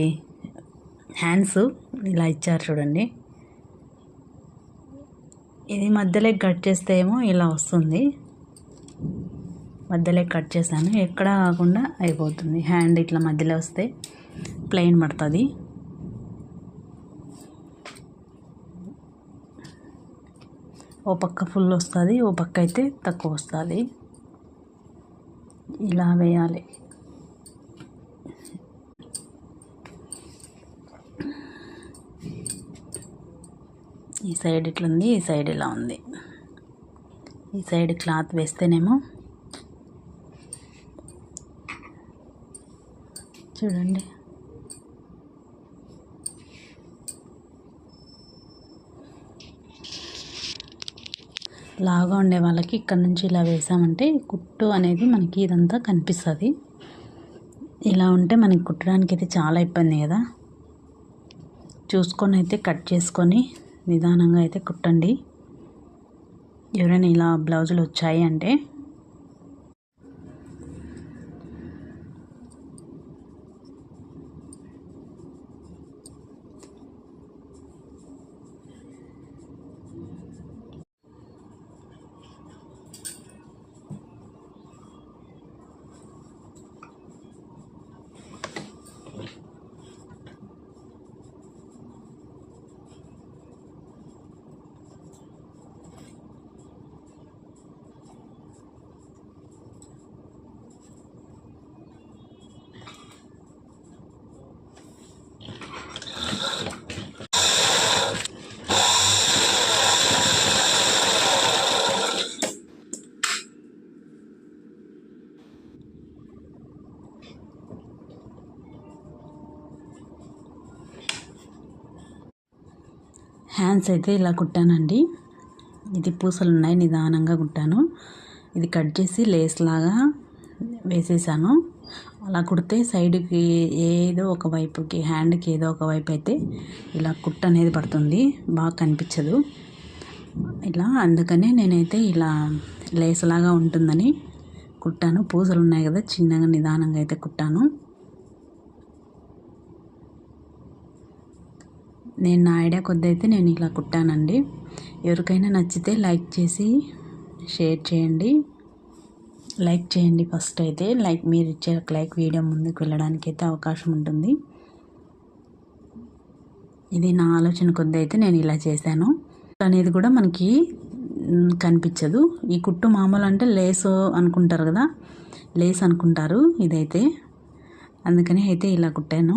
Hands ఇలా ఇచ్చారు చూడండి. ఇది మధ్యలో కట్ చేస్తే ఏమో ఇలా వస్తుంది. మధ్యలో కట్ చేశాను. ఎక్కడ కాకుండా అయిపోతుంది. హ్యాండ్ ఇట్లా మధ్యలో వస్తే ప్లెయిన్ పడుతుంది. ఓ పక్క ఫుల్ వస్తుంది ఓ పక్క అయితే తక్కువ వస్తుంది. ఇలా వేయాలి. ఈ సైడ్ ఇట్లుంది ఈ సైడ్ ఇలా ఉంది. ఈ సైడ్ క్లాత్ వేస్తేనేమో చూడండి. లాగా ఉండే వాళ్ళకి ఇక్కడ నుంచి ఇలా వేసామంటే కుట్టు అనేది మనకి ఇదంతా కనిపిస్తుంది. ఇలా ఉంటే మనకి కుట్టడానికి అయితే చాలా ఇబ్బంది కదా. చూసుకొని అయితే కట్ చేసుకొని నిదానంగా అయితే కుట్టండి. ఎవరైనా ఇలా బ్లౌజులు వచ్చాయి అంటే హ్యాండ్స్ అయితే ఇలా కుట్టానండి. ఇది పూసలు ఉన్నాయి నిదానంగా కుట్టాను. ఇది కట్ చేసి లేస్ లాగా వేసేసాను. అలా కుడితే సైడ్కి ఏదో ఒక వైపుకి హ్యాండ్కి ఏదో ఒక వైపు అయితే ఇలా కుట్ట అనేది పడుతుంది. బాగా కనిపించదు. ఇలా అందుకనే నేనైతే ఇలా లేస్ లాగా ఉంటుందని కుట్టాను. పూసలు ఉన్నాయి కదా చిన్నగా నిదానంగా అయితే కుట్టాను. నేను నా ఐడియా కొద్దైతే నేను ఇలా కుట్టానండి. ఎవరికైనా నచ్చితే లైక్ చేసి షేర్ చేయండి. లైక్ చేయండి ఫస్ట్ అయితే. లైక్ మీరు ఇచ్చే లైక్ వీడియో ముందుకు వెళ్ళడానికి అయితే అవకాశం ఉంటుంది. ఇది నా ఆలోచన కొద్ది అయితే నేను ఇలా చేశాను. అనేది కూడా మనకి కనిపించదు. ఈ కుట్టు మామూలు అంటే లేస్ అనుకుంటారు కదా? లేస్ అనుకుంటారు ఇదైతే. అందుకని అయితే ఇలా కుట్టాను.